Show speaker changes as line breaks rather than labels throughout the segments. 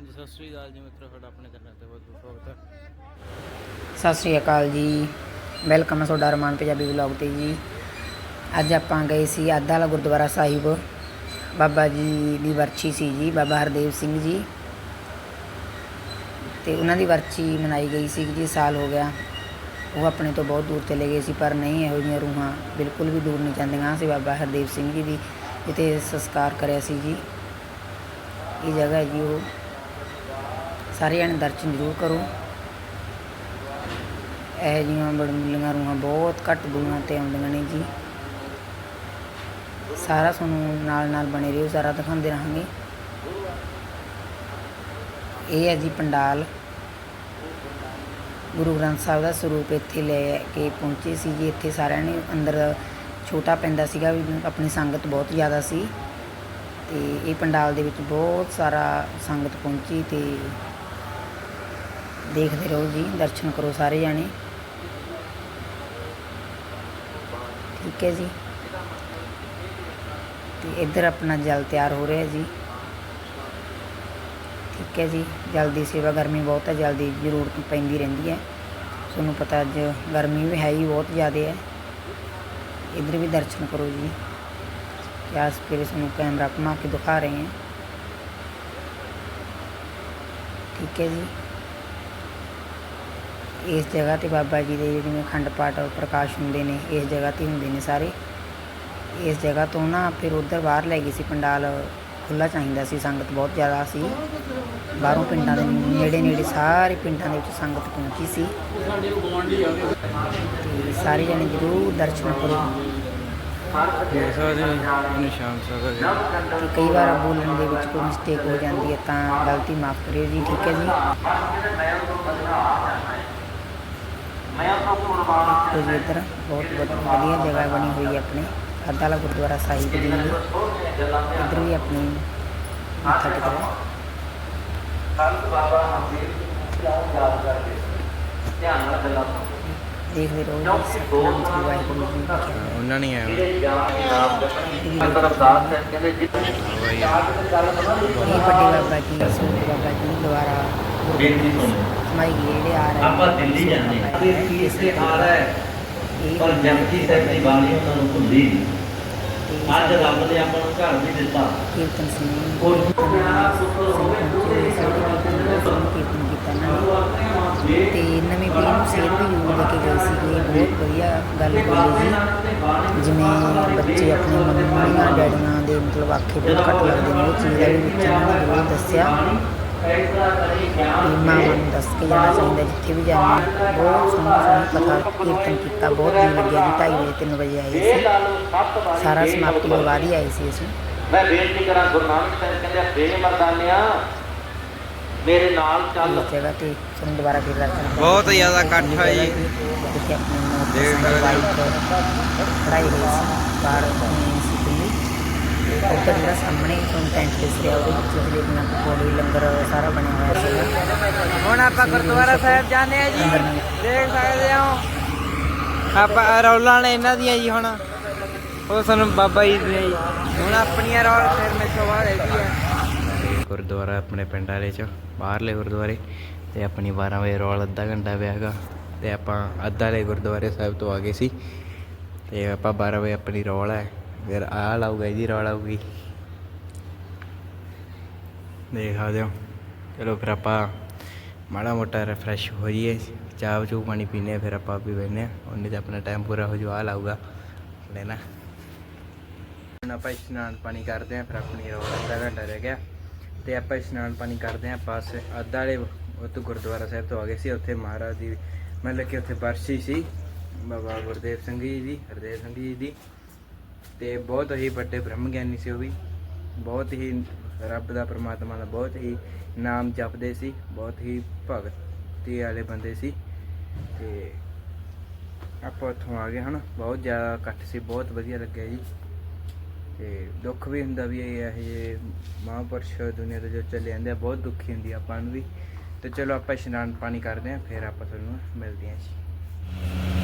ਹਾਂਜੀ, ਸਤਿ ਸ੍ਰੀ ਅਕਾਲ ਜੀ ਮਿੱਤਰੋ, ਤੁਹਾਡਾ ਆਪਣੇ ਚੈਨਲ ਤੇ ਬਹੁਤ ਬਹੁਤ ਸਵਾਗਤ ਹੈ।
ਸਤਿ ਸ੍ਰੀ ਅਕਾਲ ਜੀ। ਵੈਲਕਮ ਹੈ ਤੁਹਾਡਾ ਅਰਮਾਨ ਪੰਜਾਬੀ ਵਲੌਗ ਤੇ ਜੀ। ਅੱਜ ਆਪਾਂ ਗਏ ਸੀ ਆਦਾਲਾ ਵਾਲਾ ਗੁਰਦੁਆਰਾ ਸਾਹਿਬ। ਬਾਬਾ ਜੀ ਦੀ ਵਰਛੀ ਸੀ ਜੀ, ਬਾਬਾ ਹਰਦੇਵ ਸਿੰਘ ਜੀ। ਤੇ ਉਹਨਾਂ ਦੀ ਵਰਛੀ ਮਨਾਈ ਗਈ ਸੀ ਜੀ, ਸਾਲ ਹੋ ਗਿਆ। ਉਹ ਆਪਣੇ ਤੋਂ ਬਹੁਤ ਦੂਰ ਚਲੇ ਗਏ ਸੀ, ਪਰ ਨਹੀਂ ਇਹੋ ਜਿਹੀਆਂ ਰੂਹਾਂ ਬਿਲਕੁਲ ਵੀ ਦੂਰ ਨਹੀਂ ਜਾਂਦੀਆਂ। ਸੀ ਬਾਬਾ ਹਰਦੇਵ ਸਿੰਘ ਜੀ ਦੀ ਜਿੱਥੇ ਸੰਸਕਾਰ ਕਰਿਆ ਸੀ ਜੀ। ਇਹ ਜਗ੍ਹਾ ਜੀ ਉਹ। ਸਾਰੇ ਜਣੇ ਦਰਸ਼ਨ ਜ਼ਰੂਰ ਕਰੋ। ਇਹ ਜਿਹੀਆਂ ਬੜਮੁੱਲੀਆਂ ਰੂਹਾਂ ਬਹੁਤ ਘੱਟ ਦੂਰਾਂ ਤੇ ਆਉਂਦੀਆਂ ਨੇ ਜੀ। ਸਾਰਾ ਤੁਹਾਨੂੰ ਨਾਲ ਨਾਲ ਬਣੇ ਰਹੋ, ਸਾਰਾ ਦਿਖਾਉਂਦੇ ਰਹਾਂਗੇ। ਇਹ ਹੈ ਜੀ ਪੰਡਾਲ। ਗੁਰੂ ਗ੍ਰੰਥ ਸਾਹਿਬ ਦਾ ਸਰੂਪ ਇੱਥੇ ਲੈ ਕੇ ਪਹੁੰਚੇ ਸੀ ਜੀ। ਇੱਥੇ ਸਾਰਿਆਂ ਨੇ ਅੰਦਰ ਛੋਟਾ ਪੈਂਦਾ ਸੀਗਾ ਵੀ ਆਪਣੀ ਸੰਗਤ ਬਹੁਤ ਜ਼ਿਆਦਾ ਸੀ। ਤੇ ਇਹ ਪੰਡਾਲ ਦੇ ਵਿੱਚ ਬਹੁਤ ਸਾਰਾ ਸੰਗਤ ਪਹੁੰਚੀ ਤੇ ਦੇਖਦੇ ਰਹੋ ਜੀ, ਦਰਸ਼ਨ ਕਰੋ ਸਾਰੇ ਜਾਣੇ। ਠੀਕ ਹੈ ਜੀ। ਤੇ ਇੱਧਰ ਆਪਣਾ ਜਲ ਤਿਆਰ ਹੋ ਰਿਹਾ ਜੀ। ਠੀਕ ਹੈ ਜੀ ਜਲਦੀ ਸੇਵਾ ਗਰਮੀ ਬਹੁਤ ਹੈ ਜਲਦੀ ਜ਼ਰੂਰਤ ਪੈਂਦੀ ਰਹਿੰਦੀ ਹੈ। ਤੁਹਾਨੂੰ ਪਤਾ ਅੱਜ ਗਰਮੀ ਵੀ ਹੈ ਹੀ ਬਹੁਤ ਜ਼ਿਆਦਾ ਹੈ। ਇੱਧਰ ਵੀ ਦਰਸ਼ਨ ਕਰੋ ਜੀ। ਕਿਆ ਸਪੀਰੇ ਤੁਹਾਨੂੰ ਕੈਮਰਾ ਘੁਮਾ ਕੇ ਦਿਖਾ ਰਹੇ ਹਾਂ। ਠੀਕ ਹੈ ਜੀ। ਇਸ ਜਗ੍ਹਾ ਤੇ ਬਾਬਾ ਜੀ ਦੇ ਜਿਵੇਂ ਅਖੰਡ ਪਾਠ ਪ੍ਰਕਾਸ਼ ਹੁੰਦੇ ਨੇ, ਇਸ ਜਗ੍ਹਾ ਤੇ ਹੁੰਦੇ ਨੇ ਸਾਰੇ। ਇਸ ਜਗ੍ਹਾ ਤੋਂ ਨਾ ਫਿਰ ਉਧਰ ਬਾਹਰ ਲੈ ਗਈ ਸੀ ਪੰਡਾਲ ਖੁੱਲਾ ਚਾਹੀਦਾ ਸੀ, ਸੰਗਤ ਬਹੁਤ ਜ਼ਿਆਦਾ ਸੀ। ਬਾਹਰੋਂ ਪਿੰਡਾਂ ਦੇ ਨੇੜੇ ਨੇੜੇ ਸਾਰੇ ਪਿੰਡਾਂ ਦੇ ਵਿੱਚ ਸੰਗਤ ਪਹੁੰਚੀ ਸੀ। ਤੇ ਸਾਰੇ ਜਣੇ ਜ਼ਰੂਰ ਦਰਸ਼ਨ ਕਰੋ।
ਦੇਖ ਸਕਦੇ ਹੋ ਨਿਸ਼ਾਨ ਸਾਹਿਬ
ਕਈ ਵਾਰ ਬੋਲਣ ਦੇ ਵਿੱਚ ਕੋਈ ਮਿਸਟੇਕ ਹੋ ਜਾਂਦੀ ਹੈ ਤਾਂ ਗਲਤੀ ਮਾਫ ਕਰਿਓ ਜੀ, ਠੀਕ ਹੈ ਜੀ? ਤੇ ਜੀ ਇੱਧਰ ਬਹੁਤ ਵਧ- ਵਧੀਆ ਜਗ੍ਹਾ ਬਣੀ ਹੋਈ ਹੈ ਆਪਣੇ ਅੱਦਾਲਾ ਗੁਰਦੁਆਰਾ ਸਾਹਿਬ ਜੀ ਦੀ ਇੱਧਰ ਵੀ ਆਪਣੀ ਮੱਥਾ ਟੇਕੋ ਦੇਖਦੇ ਰਹੋ ਜੀ ਸਤਿਨਾਮ ਸ੍ਰੀ ਵਾਹਿਗੁਰੂ ਜੀ ਕੀ ਫਤਿਹ
ਉਹਨਾਂ ਨੇ ਆਇਆ
ਇਹ ਵੱਡੇ ਬਾਬਾ ਜੀ ਸੋਹਣੇ ਬਾਬਾ ਜੀ ਦੁਆਰਾ
ਬੇਨਤੀ ਸੁਣੋ
ਸਮਾਈ ਜਿਹੜੇ ਆ ਰਹੇ
ਆਪਾਂ ਦਿੱਲੀ ਜਾਂਦੇ ਹਾਂ। ਇਹ ਫੀਸ ਤੇ ਆ ਰਿਹਾ ਹੈ? ਪਰ ਜਪਜੀ ਸਾਹਿਬ ਦੀ ਬਾਣੀ ਉਹਨਾਂ ਨੂੰ ਭੁੱਲੀ ਅੱਜ ਰੱਬ ਨੇ ਆਪਾਂ ਨੂੰ ਘਰ ਵੀ ਦਿੱਤਾ।
ਕੀਰਤਨ ਸਿੰਘ
ਔਰ
ਕੀਰਤਨ ਕੀਤਾ ਨਾ। ਤੇ ਨਵੀਂ ਪੀੜ੍ਹੀ ਨੂੰ ਸੇਧ ਵੀ ਜ਼ਰੂਰ ਦੇ ਕੇ ਗਏ ਸੀ ਇਹ ਬਹੁਤ ਵਧੀਆ ਗੱਲ ਬੋਲੀ ਜੀ। ਜਿਵੇਂ ਬੱਚੇ ਆਪਣੇ ਮੰਮੀਆਂ ਡੈਡੀਆਂ ਦੇ ਮਤਲਬ ਆਖੇ ਬਹੁਤ ਘੱਟ ਲੱਗਦੇ ਨੇ। ਉਹ ਚੀਜ਼ ਦਾ ਵੀ ਵਿੱਚ ਇਹਨਾਂ ਨੇ ਜ਼ਰੂਰ ਦੱਸਿਆ। ਵੀ ਮਾਂ ਨੂੰ ਦੱਸ ਕੇ ਜਾਣਾ ਚਾਹੀਦਾ ਜਿੱਥੇ ਵੀ ਜਾਣਾ ਬਹੁਤ ਸੋਹਣੀ ਸੋਹਣੀ ਕਥਾ ਕੀਰਤਨ ਕੀਤਾ ਬਹੁਤ ਦਿਨ ਲੱਗਿਆ ਜੀ ਢਾਈ ਵਜੇ ਤਿੰਨ ਵਜੇ ਆਏ ਸੀ। ਸਾਰਾ ਸਮਾਪਤੀ ਤੋਂ ਬਾਅਦ ਹੀ ਆਏ ਸੀ ਅਸੀਂ।
ਮੈਂ ਬੇਨਤੀ ਕਰਾਂ ਗੁਰੂ ਨਾਨਕ ਸਾਹਿਬ ਕਹਿੰਦੇ ਬੇ ਮਰਦਾਨਿਆ ਮੇਰੇ ਨਾਲ ਚੱਲ।
ਜਗ੍ਹਾ ਤੇ ਤੁਹਾਨੂੰ ਦੁਬਾਰਾ ਫਿਰ ਦਰਸ਼ਨ ਕਰਾਂਗੇ।
ਬਹੁਤ ਜ਼ਿਆਦਾ ਇਕੱਠ ਆ ਜੀ।
ਜਿੱਥੇ ਆਪਣੀ
ਸਕਦੇ
ਬਾਈਕ ਖੜਾਈ ਹੋਈ ਸੀ ਬਾਹਰ ਉੱਧਰ ਜਿਹੜਾ ਸਾਹਮਣੇ ਤੁਹਾਨੂੰ ਟੈਂਟ ਦਿਸ ਰਿਹਾ ਉਹਦੇ ਵਿੱਚ ਜਲੇਬੀਆਂ ਪਕੌੜੇ ਲੰਗਰ ਸਾਰਾ ਬਣਿਆ ਹੋਇਆ ਸੀ।
ਹੁਣ ਆਪਾਂ ਗੁਰਦੁਆਰਾ ਸਾਹਿਬ ਜਾਂਦੇ ਆ ਜੀ। ਦੇਖ ਸਕਦੇ ਹੋ। ਆਪਾਂ ਰੌਲਾਂ ਨੇ ਇਹਨਾਂ ਦੀਆਂ ਜੀ ਹੁਣ। ਉਹ ਸਾਨੂੰ ਬਾਬਾ ਜੀ ਦੀਆਂ ਜੀ। ਹੁਣ ਆਪਣੀਆਂ ਰੌਲ ਫਿਰ ਮੇਰੇ ਤੋਂ ਬਾਅਦ ਹੈਗੀ ਆ। ਗੁਰਦੁਆਰਾ ਆਪਣੇ ਪਿੰਡ ਵਾਲੇ ਚ ਬਾਹਰਲੇ ਗੁਰਦੁਆਰੇ। ਤੇ ਆਪਣੀ 12 ਵਜੇ ਰੌਲ ਅੱਧਾ ਘੰਟਾ ਪਿਆ ਹੈਗਾ। ਤੇ ਆਪਾਂ ਅੱਧਾ ਵਾਲੇ ਗੁਰਦੁਆਰੇ ਸਾਹਿਬ ਤੋਂ ਆ ਗਏ ਸੀ। ਤੇ ਆਪਾਂ 12 ਵਜੇ ਆਪਣੀ ਰੌਲ ਹੈ। ਫਿਰ ਆ ਲਾਊਗਾ, ਇਹਦੀ ਰੌਲ ਆਊਗੀ ਦੇਖ ਸਕਦੇ ਹੋ। ਚਲੋ ਫਿਰ ਆਪਾਂ ਮਾੜਾ ਮੋਟਾ ਰਿਫਰੈਸ਼ ਹੋ ਜਾਈਏ। ਚਾਹ ਚੂ ਪਾਣੀ ਪੀਨੇ ਫਿਰ ਆਪਾਂ ਵੀ ਬੈਠਨੇ ਉਹਨੇ ਤੇ ਆਪਣਾ ਟਾਈਮ ਪੂਰਾ ਹੋ ਜੂ ਆ ਲਾਊਗਾ। ਲੈਣਾ ਹੁਣ ਆਪਾਂ ਇਸ਼ਨਾਨ ਪਾਣੀ ਕਰਦੇ ਆਂ ਫਿਰ ਆਪਣੀ ਰੋਡ ਅੱਧਾ ਘੰਟਾ ਰਹਿ ਗਿਆ। ਤੇ ਆਪਾਂ ਇਸ਼ਨਾਨ ਪਾਣੀ ਕਰਦੇ ਆਂ ਪਾਸ ਅੱਧਾ ਵਾਲੇ ਉਹ ਗੁਰਦੁਆਰਾ ਸਾਹਿਬ ਤੋਂ ਆ ਗਏ ਸੀ, ਉੱਥੇ ਮਹਾਰਾਜ ਦੀ, ਮਤਲਬ ਕਿ ਉੱਥੇ ਬਰਸੀ ਸੀ। ਬਾਬਾ ਗੁਰਦੇਵ ਸਿੰਘ ਜੀ ਦੀ, ਹਰਦੇਵ ਸਿੰਘ ਜੀ ਦੀ। ਤੇ ਬਹੁਤ ਹੀ ਵੱਡੇ ਬ੍ਰਹਮ ਗਿਆਨੀ ਸੀ ਉਹ ਵੀ। ਬਹੁਤ ਹੀ ਰੱਬ ਦਾ ਪਰਮਾਤਮਾ ਦਾ ਬਹੁਤ ਹੀ ਨਾਮ ਜਪਦੇ ਸੀ। ਬਹੁਤ ਹੀ ਭਗਤੀ ਵਾਲੇ ਬੰਦੇ ਸੀ। ਤੇ ਆਪਾਂ ਉੱਥੋਂ ਆ ਗਏ ਹਨ। ਬਹੁਤ ਜ਼ਿਆਦਾ ਇਕੱਠ ਸੀ। ਬਹੁਤ ਵਧੀਆ ਲੱਗਿਆ ਜੀ। ਤੇ ਦੁੱਖ ਵੀ ਹੁੰਦਾ ਵੀ ਇਹ ਇਹ ਜਿਹੇ ਮਹਾਂਪੁਰਸ਼ ਦੁਨੀਆ ਤੋਂ ਜੋ ਚਲੇ ਜਾਂਦੇ ਆ, ਬਹੁਤ ਦੁੱਖੀ ਹੁੰਦੀ ਆਪਾਂ ਨੂੰ ਵੀ। ਤੇ ਚਲੋ ਆਪਾਂ ਇਸ਼ਨਾਨ ਪਾਣੀ ਕਰਦੇ ਆਂ ਫਿਰ ਆਪਾਂ ਤੁਹਾਨੂੰ ਮਿਲਦੇ ਆਂ ਜੀ।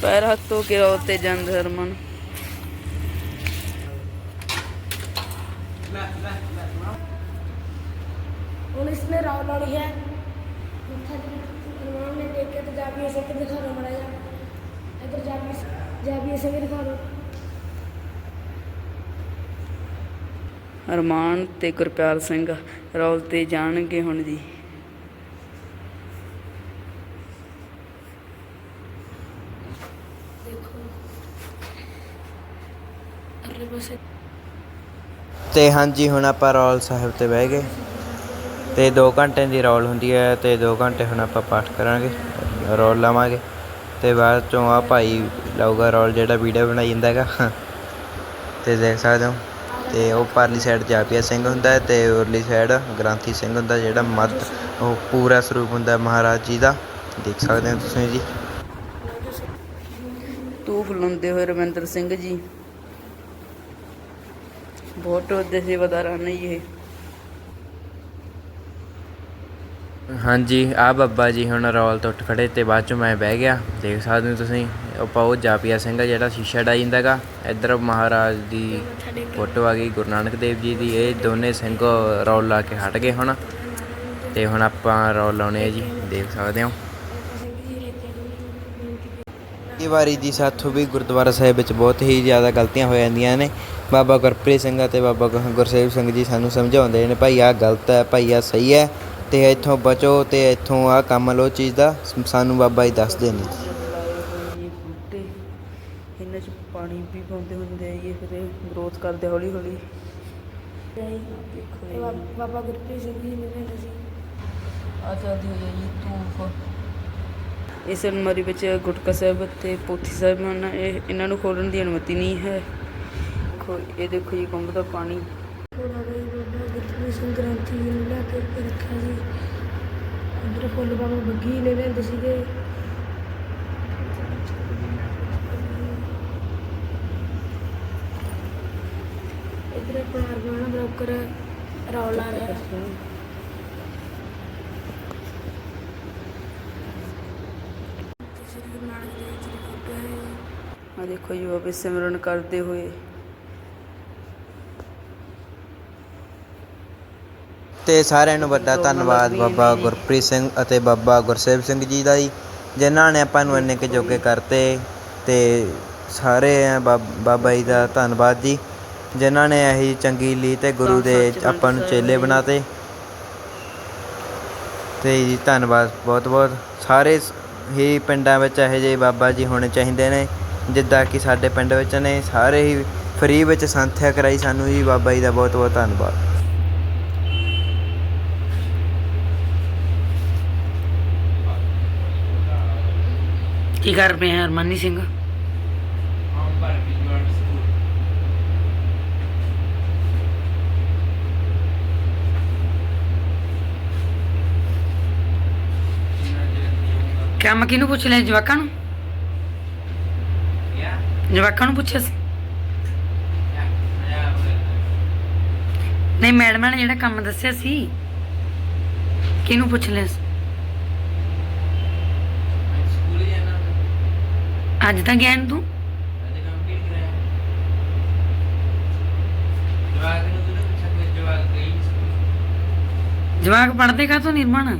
ਪੈਰ ਹੱਥੋਂ ਕਿਉਂ ਤੇ ਜੰਦ ਹਰਮਨ।
ਹੁਣ ਨੇ ਰਾਉ ਲਾਉਣੀ ਹੈ। ਹਰਮਨ ਨੇ ਦੇਖ ਕੇ ਪੰਜਾਬੀ ਸਿੰਘ ਦਿਖਾ ਦਿਓ ਮੜਾ ਜਾ ਇਧਰ ਜਾਬੀ ਜਾਬੀ ਸਿੰਘ ਦਿਖਾ ਦਿਓ
ਹਰਮਾਨ ਤੇ ਗੁਰਪਿਆਰ ਸਿੰਘ ਰੌਲ ਤੇ ਜਾਣਗੇ ਹੁਣ ਜੀ।
ਤੇ ਹਾਂਜੀ, ਹੁਣ ਆਪਾਂ ਰੌਲ ਸਾਹਿਬ ਤੇ ਬਹਿ ਗਏ। ਤੇ 2 ਘੰਟੇ ਦੀ ਰੌਲ ਹੁੰਦੀ ਹੈ ਤੇ 2 ਘੰਟੇ ਹੁਣ ਆਪਾਂ ਪਾਠ ਕਰਾਂਗੇ, ਰੌਲ ਲਾਵਾਂਗੇ। ਤੇ ਬਾਅਦ ਚੋਂ ਆ ਭਾਈ ਲਾਊਗਾ ਰੌਲ ਜਿਹੜਾ ਵੀਡੀਓ ਬਣਾਈ ਜਾਂਦਾ ਹੈਗਾ। ਤੇ ਦੇਖ ਸਕਦੇ ਹੋ। ਤੇ ਉਹ ਪਰਲੀ ਸਾਈਡ ਜਾਪੀਆ ਸਿੰਘ ਹੁੰਦਾ ਹੈ ਤੇ ਉਰਲੀ ਸਾਈਡ ਗ੍ਰੰਥੀ ਸਿੰਘ ਹੁੰਦਾ ਜਿਹੜਾ ਮੱਧ, ਉਹ ਪੂਰਾ ਸਰੂਪ ਹੁੰਦਾ ਮਹਾਰਾਜ ਜੀ ਦਾ। ਦੇਖ ਸਕਦੇ ਹੋ ਤੁਸੀਂ ਜੀ।
ਤੂੰ ਹੋਏ ਰਵਿੰਦਰ ਸਿੰਘ ਜੀ। ਬਹੁਤ ਵੱਡੇ ਸੇਵਾਦਾਰ ਹਨ ਇਹ।
ਹਾਂਜੀ ਆ ਬੱਬਾ ਜੀ ਹੁਣ ਰੌਲ ਤੋਂ ਉੱਠ ਖੜੇ ਤੇ ਬਾਅਦ ਚੋਂ ਮੈਂ ਬਹਿ ਗਿਆ। ਦੇਖ ਸਕਦੇ ਹੋ ਤੁਸੀਂ ਆਪਾਂ ਉਹ ਜਾਪੀਆ ਸਿੰਘ ਆ ਜਿਹੜਾ ਸ਼ੀਸ਼ਾ ਡਾਈ ਜਾਂਦਾ ਗਾ ਇੱਧਰ ਮਹਾਰਾਜ ਦੀ ਫੋਟੋ ਆ ਗਈ, ਗੁਰੂ ਨਾਨਕ ਦੇਵ ਜੀ ਦੀ। ਇਹ ਦੋਨੇ ਸਿੰਘ ਰੌਲ ਲਾ ਕੇ ਹਟ ਗਏ ਹੁਣ। ਤੇ ਹੁਣ ਆਪਾਂ ਰੌਲ ਲਾਉਣੇ ਆ ਜੀ, ਦੇਖ ਸਕਦੇ ਹੋ। ਇਹ ਵਾਰੀ ਜੀ ਸਾਥੋਂ ਵੀ ਗੁਰਦੁਆਰਾ ਸਾਹਿਬ ਵਿੱਚ ਬਹੁਤ ਹੀ ਜ਼ਿਆਦਾ ਗਲਤੀਆਂ ਹੋ ਜਾਂਦੀਆਂ ਨੇ। ਬਾਬਾ ਗੁਰਪ੍ਰੀਤ ਸਿੰਘ ਅਤੇ ਬਾਬਾ ਗੁਰ- ਗੁਰਸੇਵ ਸਿੰਘ ਜੀ ਸਾਨੂੰ ਸਮਝਾਉਂਦੇ ਨੇ ਭਾਈ ਆਹ ਗਲਤ ਹੈ ਭਾਈ ਆਹ ਸਹੀ ਹੈ ਤੇ ਇੱਥੋਂ ਬਚੋ ਤੇ ਇੱਥੋਂ ਆਹ ਕੰਮ ਲੋ ਚੀਜ਼ ਦਾ। ਸਾਨੂੰ ਬਾਬਾ ਜੀ ਦੱਸਦੇ ਨੇ।
ਬੂਟੇ ਇਹਨਾਂ 'ਚ ਪਾਣੀ ਵੀ ਪਾਉਂਦੇ ਹੁੰਦੇ ਆ ਫਿਰ ਇਹ ਗਰੋਥ ਕਰਦੇ ਹੌਲੀ ਹੌਲੀ ਦੇਖੋ
ਇਹ ਬਾ- ਬਾਬਾ ਗੁਰਪ੍ਰੀਤ ਸਿੰਘ ਜੀ ਨੇ ਕਹਿੰਦੇ ਸੀ।
ਆ ਚੱਲਦੀ ਹੋਈ ਹੈ ਜੀ ਧੂਫ। ਇਸ ਅਲਮਾਰੀ ਵਿੱਚ ਗੁਟਕਾ ਸਾਹਿਬ ਅਤੇ ਪੋਥੀ ਸਾਹਿਬ ਹਨ। ਇਹ ਇਹਨਾਂ ਨੂੰ ਖੋਲਣ ਦੀ ਅਨੁਮਤੀ ਨਹੀਂ ਹੈ। ਖੋ ਇਹ ਦੇਖੋ ਜੀ ਕੁੰਭ ਦਾ ਪਾਣੀ।
ਥੋੜਾ ਬਈ ਬਾਬਾ ਗੁਰਪ੍ਰੀਤ ਸਿੰਘ ਜੀ ਨੇ ਲਿਆ ਕੇ ਰੱਖਿਆ ਸੀ। ਅੰਦਰ ਫੁੱਲ ਬਾਬਾ ਬੱਗੀ ਲੈ ਲੈਂਦੇ ਸੀਗੇ। ਇਧਰ ਆਪਣਾ ਅਰਮਾਨਾ ਬ੍ਰੋਕਰ ਰੌਲ ਰਿਹਾ ਸ੍ਰੀ ਗੁਰੂ ਨਾਨਕ ਦੇਵ ਜੀ ਦੀ ਫੋਟੋ ਹੈ
ਆ ਦੇਖੋ ਜੀ ਬਾਬੇ ਸਿਮਰਨ ਕਰਦੇ ਹੋਏ।
ਤੇ ਸਾਰਿਆਂ ਨੂੰ ਵੱਡਾ ਧੰਨਵਾਦ ਬਾਬਾ ਗੁਰਪ੍ਰੀਤ ਸਿੰਘ ਅਤੇ ਬਾਬਾ ਗੁਰਸੇਵ ਸਿੰਘ ਜੀ ਦਾ ਜੀ ਜਿਨ੍ਹਾਂ ਨੇ ਆਪਾਂ ਨੂੰ ਇੰਨੇ ਕੁ ਜੋਗੇ ਕਰਤੇ ਤੇ ਸਾਰੇ ਆ ਬਾਬ- ਜੀ ਦਾ ਧੰਨਵਾਦ ਜੀ ਜਿਨ੍ਹਾਂ ਨੇ ਇਹੀ ਚੰਗੀ ਲੀ ਤੇ ਗੁਰੂ ਦੇ ਆਪਾਂ ਨੂੰ ਚੇਲੇ ਬਣਾਤੇ। ਤੇ ਜੀ ਧੰਨਵਾਦ ਬਹੁਤ ਬਹੁਤ ਸਾਰੇ ਹੀ ਪਿੰਡਾਂ ਵਿੱਚ ਇਹੋ ਜਿਹੇ ਬਾਬਾ ਜੀ ਹੋਣੇ ਚਾਹੀਦੇ ਨੇ। ਜਿੱਦਾਂ ਕਿ ਸਾਡੇ ਪਿੰਡ ਵਿੱਚ ਨੇ, ਸਾਰੇ ਹੀ ਫਰੀ ਵਿੱਚ ਸੰਥਿਆ ਕਰਾਈ ਸਾਨੂੰ ਜੀ, ਬਾਬਾ ਜੀ ਦਾ ਬਹੁਤ ਬਹੁਤ ਧੰਨਵਾਦ।
ਕੀ ਕਰ ਪਏ ਹੈ ਹਰਮਨੀ ਸਿੰਘ? ਕੰਮ ਕਿਹਨੂੰ ਪੁੱਛ ਲਿਆ ਜਵਾਕਾਂ ਨੂੰ? ਜਵਾਕਾਂ ਨੂੰ ਪੁੱਛਿਆ ਸੀ। ਨਹੀਂ ਮੈਡਮ ਨੇ ਜਿਹੜਾ ਕੰਮ ਦੱਸਿਆ ਸੀ, ਕਿਹਨੂੰ ਪੁੱਛ ਲਿਆ ਅੱਜ ਤਾਂ ਗਿਆ ਤੂੰ। ਜਵਾਕ ਪੜਦੇ ਕਾ ਤੂੰ ਨਿਰਮਣ?